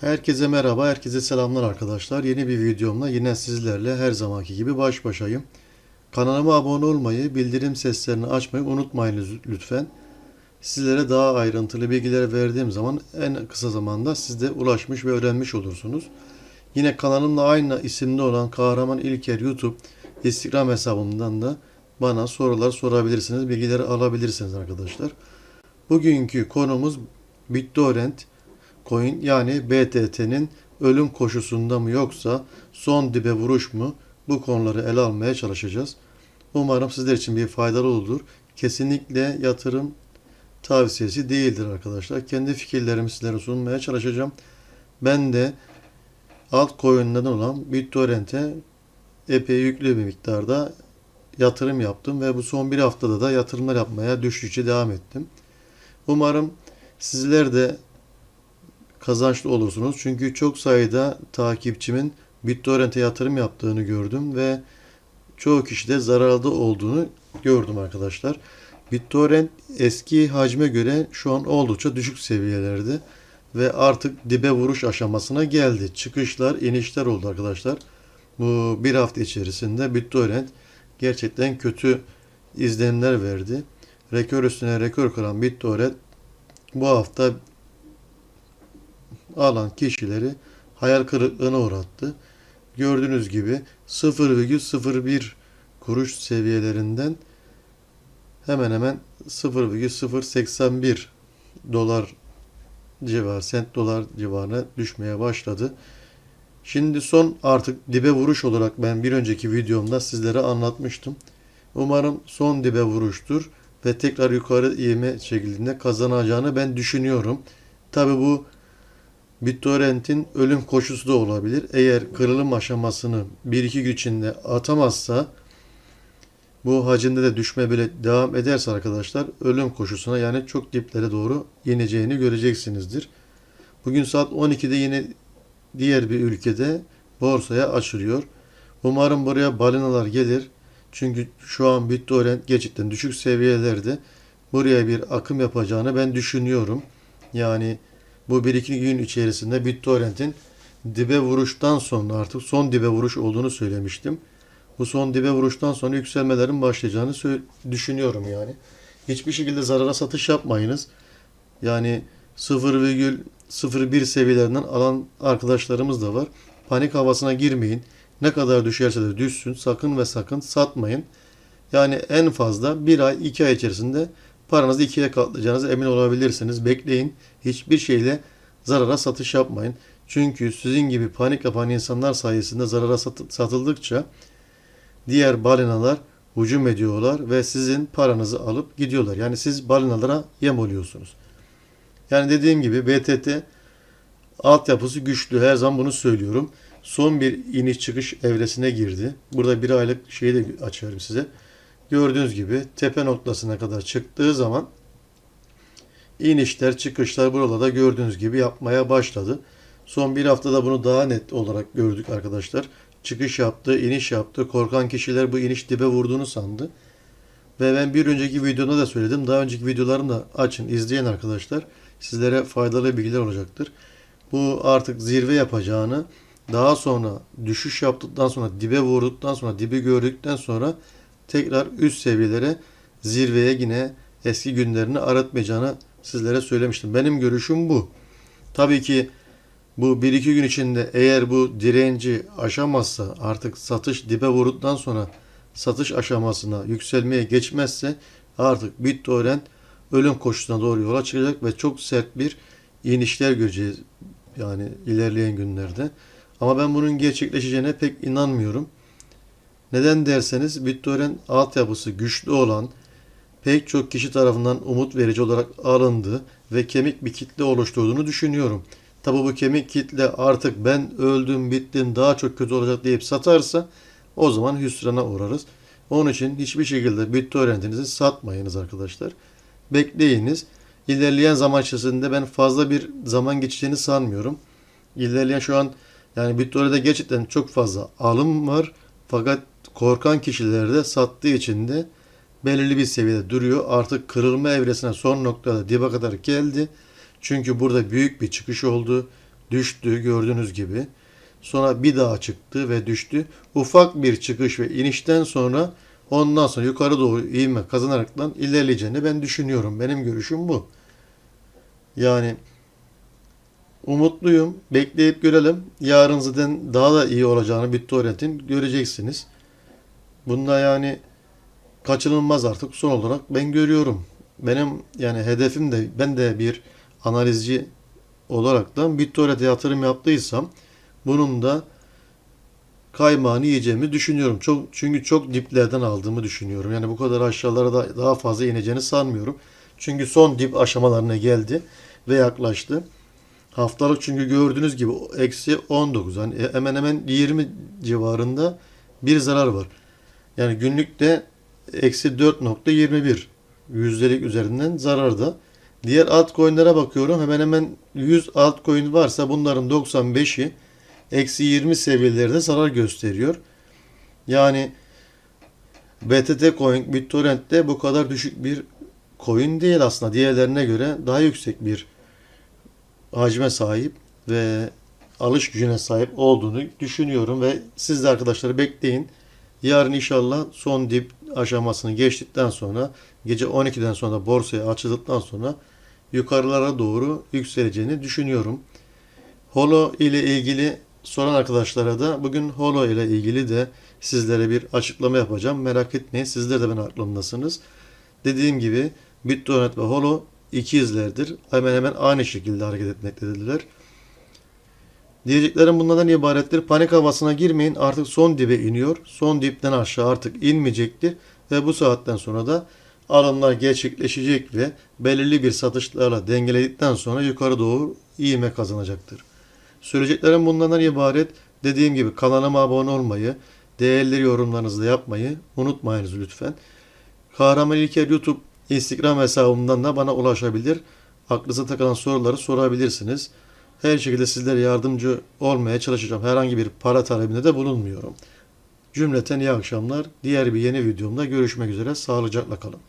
Herkese merhaba, herkese selamlar arkadaşlar. Yeni bir videomla yine sizlerle her zamanki gibi baş başayım. Kanalıma abone olmayı, bildirim seslerini açmayı unutmayınız lütfen. Sizlere daha ayrıntılı bilgiler verdiğim zaman en kısa zamanda siz de ulaşmış ve öğrenmiş olursunuz. Yine kanalımla aynı isimde olan Kahraman İlker YouTube Instagram hesabımdan da bana sorular sorabilirsiniz, bilgileri alabilirsiniz arkadaşlar. Bugünkü konumuz BitTorrent coin yani BTT'nin ölüm koşusunda mı yoksa son dibe vuruş mu bu konuları ele almaya çalışacağız. Umarım sizler için bir faydalı olur. Kesinlikle yatırım tavsiyesi değildir arkadaşlar. Kendi fikirlerimi sizlere sunmaya çalışacağım. Ben de altcoin'lerden olan BitTorrent'e epey yüklü bir miktarda yatırım yaptım ve bu son bir haftada da yatırımlar yapmaya düşüşe devam ettim. Umarım sizler de kazançlı olursunuz. Çünkü çok sayıda takipçimin BitTorrent'e yatırım yaptığını gördüm ve çoğu kişi de zararlı olduğunu gördüm arkadaşlar. BitTorrent eski hacme göre şu an oldukça düşük seviyelerde ve artık dibe vuruş aşamasına geldi. Çıkışlar, inişler oldu arkadaşlar. Bu bir hafta içerisinde BitTorrent gerçekten kötü izlenimler verdi. Rekor üstüne rekor kıran BitTorrent bu hafta alan kişileri hayal kırıklığına uğrattı. Gördüğünüz gibi 0,01 kuruş seviyelerinden hemen hemen 0,081 dolar civar, sent dolar civarına düşmeye başladı. Şimdi son artık dibe vuruş olarak ben bir önceki videomda sizlere anlatmıştım. Umarım son dibe vuruştur ve tekrar yukarı ivme şeklinde kazanacağını ben düşünüyorum. Tabi bu BitTorrent'in ölüm koşusu da olabilir. Eğer kırılım aşamasını 1-2 gün içinde atamazsa bu hacinde de düşme bile devam ederse arkadaşlar ölüm koşusuna yani çok diplere doğru ineceğini göreceksinizdir. Bugün saat 12'de yine diğer bir ülkede borsaya açılıyor. Umarım buraya balinalar gelir. Çünkü şu an BitTorrent gerçekten düşük seviyelerde buraya bir akım yapacağını ben düşünüyorum. Yani bu bir iki gün içerisinde BitTorrent'in dibe vuruştan sonra artık son dibe vuruş olduğunu söylemiştim. Bu son dibe vuruştan sonra yükselmelerin başlayacağını düşünüyorum yani. Hiçbir şekilde zarara satış yapmayınız. Yani 0,01 seviyelerinden alan arkadaşlarımız da var. Panik havasına girmeyin. Ne kadar düşerse de düşsün. Sakın ve sakın satmayın. Yani en fazla bir ay, iki ay içerisinde paranızı ikiye katlayacağınıza emin olabilirsiniz. Bekleyin. Hiçbir şeyle zarara satış yapmayın. Çünkü sizin gibi panik yapan insanlar sayesinde zarara satıldıkça diğer balinalar hücum ediyorlar ve sizin paranızı alıp gidiyorlar. Yani siz balinalara yem oluyorsunuz. Yani dediğim gibi BTT altyapısı güçlü. Her zaman bunu söylüyorum. Son bir iniş çıkış evresine girdi. Burada bir aylık şeyi de açıyorum size. Gördüğünüz gibi tepe noktasına kadar çıktığı zaman inişler çıkışlar buralarda gördüğünüz gibi yapmaya başladı. Son bir haftada bunu daha net olarak gördük arkadaşlar. Çıkış yaptı, iniş yaptı. Korkan kişiler bu iniş dibe vurduğunu sandı. Ve ben bir önceki videoda da söyledim. Daha önceki videolarımı da açın, izleyin arkadaşlar. Sizlere faydalı bilgiler olacaktır. Bu artık zirve yapacağını, daha sonra düşüş yaptıktan sonra, dibe vurduktan sonra, dibi gördükten sonra tekrar üst seviyelere, zirveye yine eski günlerini aratmayacağını sizlere söylemiştim. Benim görüşüm bu. Tabii ki bu 1-2 gün içinde eğer bu direnci aşamazsa artık satış dibe vurduktan sonra satış aşamasına yükselmeye geçmezse artık BitTorrent ölüm koşusuna doğru yola çıkacak ve çok sert bir inişler göreceğiz yani ilerleyen günlerde. Ama ben bunun gerçekleşeceğine pek inanmıyorum. Neden derseniz BitTorrent altyapısı güçlü olan pek çok kişi tarafından umut verici olarak alındı ve kemik bir kitle oluşturduğunu düşünüyorum. Tabi bu kemik kitle artık ben öldüm bittim daha çok kötü olacak deyip satarsa o zaman hüsrana uğrarız. Onun için hiçbir şekilde BitTorrent'inizi satmayınız arkadaşlar. Bekleyiniz. İlerleyen zaman içerisinde ben fazla bir zaman geçeceğini sanmıyorum. İlerleyen şu an yani BitTorrent'te gerçekten çok fazla alım var. Fakat korkan kişiler de sattığı için de belirli bir seviyede duruyor. Artık kırılma evresine son noktada dibe kadar geldi. Çünkü burada büyük bir çıkış oldu. düştü gördüğünüz gibi. Sonra bir daha çıktı ve düştü. Ufak bir çıkış ve inişten sonra ondan sonra yukarı doğru ivme kazanaraktan ilerleyeceğini ben düşünüyorum. Benim görüşüm bu. Yani umutluyum. Bekleyip görelim. Yarın zaten daha da iyi olacağını BitTorrent'in göreceksiniz. Bunda yani kaçınılmaz artık son olarak ben görüyorum. Benim yani hedefim de ben de bir analizci olaraktan BitTorrent'e yatırım yaptıysam bunun da kaymağını yiyeceğimi düşünüyorum. Çok çünkü çok diplerden aldığımı düşünüyorum. Yani bu kadar aşağılara da daha fazla ineceğini sanmıyorum. Çünkü son dip aşamalarına geldi ve yaklaştı. Haftalık çünkü gördüğünüz gibi eksi 19 hani hemen hemen 20 civarında bir zarar var. Yani günlükte eksi 4.21 yüzdelik üzerinden zararda. Diğer altcoin'lere bakıyorum. Hemen hemen 100 altcoin varsa bunların 95'i eksi 20 seviyelerde zarar gösteriyor. Yani BTT coin BitTorrent'te bu kadar düşük bir coin değil aslında. Diğerlerine göre daha yüksek bir hacme sahip ve alış gücüne sahip olduğunu düşünüyorum ve siz de arkadaşlar bekleyin. Yarın inşallah son dip aşamasını geçtikten sonra gece 12'den sonra borsaya açıldıktan sonra yukarılara doğru yükseleceğini düşünüyorum. Holo ile ilgili soran arkadaşlara da bugün Holo ile ilgili de sizlere bir açıklama yapacağım. Merak etmeyin sizler de ben aklımdasınız. Dediğim gibi BitTorrent ve Holo ikizlerdir. Hemen hemen aynı şekilde hareket etmektedirler. Diyeceklerim bunlardan ibarettir. Panik havasına girmeyin. Artık son dibe iniyor. Son dipten aşağı artık inmeyecektir. Ve bu saatten sonra da alımlar gerçekleşecek ve belirli bir satışlarla dengeledikten sonra yukarı doğru ivme kazanacaktır. Söyleyeceklerim bunlardan ibaret. Dediğim gibi kanalıma abone olmayı, değerli yorumlarınızı yapmayı unutmayınız lütfen. Kahraman İlker YouTube Instagram hesabımdan da bana ulaşabilir. Aklınıza takılan soruları sorabilirsiniz. Her şekilde sizlere yardımcı olmaya çalışacağım. Herhangi bir para talebinde de bulunmuyorum. Cümleten iyi akşamlar. Diğer bir yeni videomda görüşmek üzere. Sağlıcakla kalın.